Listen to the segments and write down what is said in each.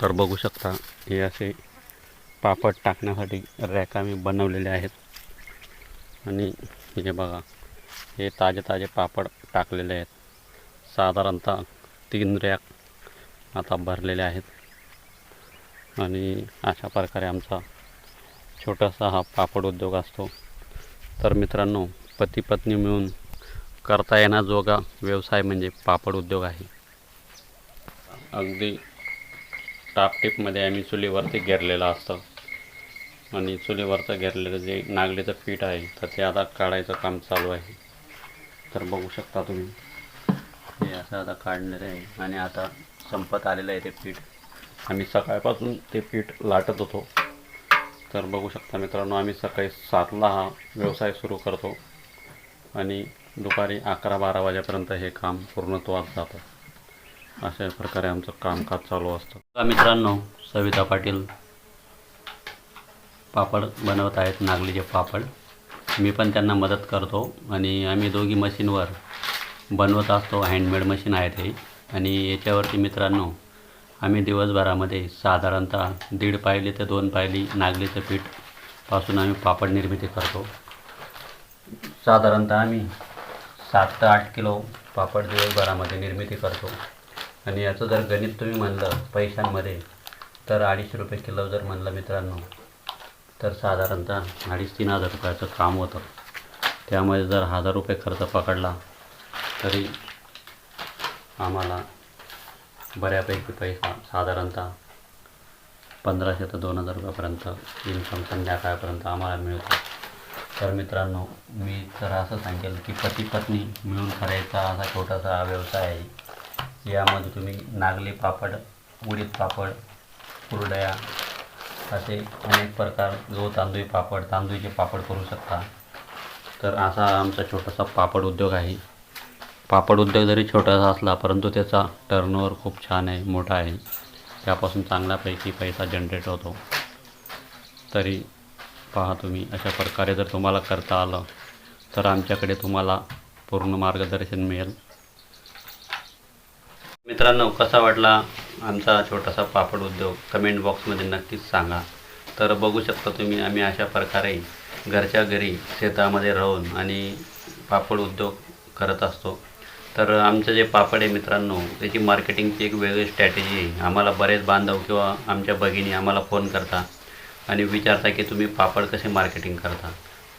तर बघू शकता हे असे पापड टाकण्यासाठी रॅक आम्ही बनवलेले आहेत. आणि हे बघा हे ताजे ताजे पापड टाकलेले आहेत. साधारणतः तीन रॅक आता भरलेले आहेत. आणि अशा प्रकारे आमचा छोटासा हा पापड उद्योग असतो. तर मित्रांनो पती पत्नी मिळून करता येण्याजोगा व्यवसाय म्हणजे पापड उद्योग आहे. अगदी टापटीपमध्ये आम्ही चुलीवरती घेरलेलं असतं. आणि चुलीवरचं घेरलेलं जे नागलीचं पीठ आहे तर ते आता काढायचं काम चालू आहे. तर बघू शकता तुम्ही. हे असं आता काढलेलं आहे. आणि आता संपत आलेलं आहे ते पीठ. आम्ही सकाळपासून ते पीठ लाटत होतो. तर बघू शकता मित्रांनो आम्ही सकाळी सातला हा व्यवसाय सुरू करतो. आणि दुपारी अकरा बारा वाजेपर्यंत हे काम पूर्णत्वास जातं. अशा प्रकारे आमचं कामकाज चालू असतं. मित्रांनो सविता पाटील पापड बनवत आहेत नागलीचे पापड. मी पण त्यांना मदत करतो आणि आम्ही दोघी मशीनवर बनवत असतो हँडमेड मशीन आहे ते आणि याच्यावरती मित्रांनो आम्ही दिवसभरामध्ये साधारणतः दीड पायली ते दोन पायली नागलीचं पीठपासून आम्ही पापड निर्मिती करतो. साधारणतः आम्ही सात ते आठ किलो पापड दिवसभरामध्ये निर्मिती करतो. आणि याचं जर गणित तुम्ही म्हणलं पैशांमध्ये तर अडीचशे रुपये किलो जर म्हणलं मित्रांनो तर साधारणतः अडीच तीन हजार रुपयाचं काम होतं. त्यामध्ये जर हजार रुपये खर्च पकडला तरी आम्हाला बऱ्यापैकी पैसा साधारणतः पंधराशे ते दोन हजार रुपयापर्यंत इन्कम संध्याकाळपर्यंत आम्हाला मिळतो. तर मित्रांनो मी तर असं सांगेल की पती पत्नी मिळून करायचा असा छोटासा व्यवसाय आहे. यामध्ये तुम्ही नागली पापड उडीद पापड कुरडया असे अनेक प्रकार गहू तांदूळ पापड तांदूळीचे पापड करू शकता. तर असा आमचा छोटासा पापड उद्योग आहे. पापड उद्योग जरी छोटासा असला परंतु त्याचा टर्नओवर खूप छान आहे मोठा आहे. त्यापासून चांगल्यापैकी पैसा जनरेट होतो. तरी पहा तुम्ही अशा प्रकारे जर तुम्हाला करता आलं तर आमच्याकडे तुम्हाला पूर्ण मार्गदर्शन मिळेल. मित्रांनो कसा वाटला आमचा छोटासा पापड उद्योग? कमेंट बॉक्समध्ये नक्कीच सांगा. तर बघू शकता तुम्ही आम्ही अशा प्रकारे घरच्या घरी शेतामध्ये राहून आणि पापड उद्योग करत असतो. तर आमचं जे पापड आहे मित्रांनो त्याची मार्केटिंगची एक वेगळी स्ट्रॅटेजी आहे. आम्हाला बरेच बांधव किंवा आमच्या भगिनी आम्हाला फोन करता आणि विचारता की तुम्ही पापड कसे मार्केटिंग करता.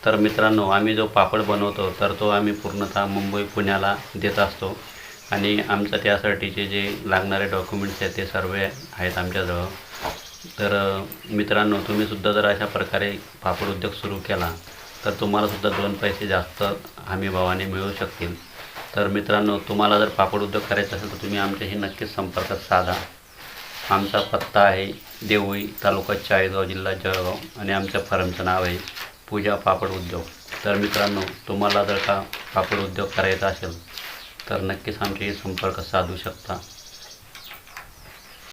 तर मित्रांनो आम्ही जो पापड बनवतो तर तो आम्ही पूर्णतः मुंबई पुण्याला देत असतो. आणि आमचं त्यासाठीचे जे लागणारे डॉक्युमेंट्स आहेत ते सर्व आहेत आमच्याजवळ. तर मित्रांनो तुम्हीसुद्धा जर अशा प्रकारे पापड उद्योग सुरू केला तर तुम्हालासुद्धा दोन पैसे जास्त हमी भावाने मिळू शकतील. तर मित्रांनो तुम्हाला जर पापड उद्योग करायचा असेल तर तुम्ही आमच्याशी नक्कीच संपर्क साधा. आमचा पत्ता आहे देवळी तालुका चाळीसगाव जिल्हा जळगाव आणि आमच्या फर्मचं नाव आहे पूजा पापड उद्योग. तर मित्रांनो तुम्हाला जर का पापड उद्योग करायचा असेल तर नक्कीच आमच्याशी संपर्क साधू शकता.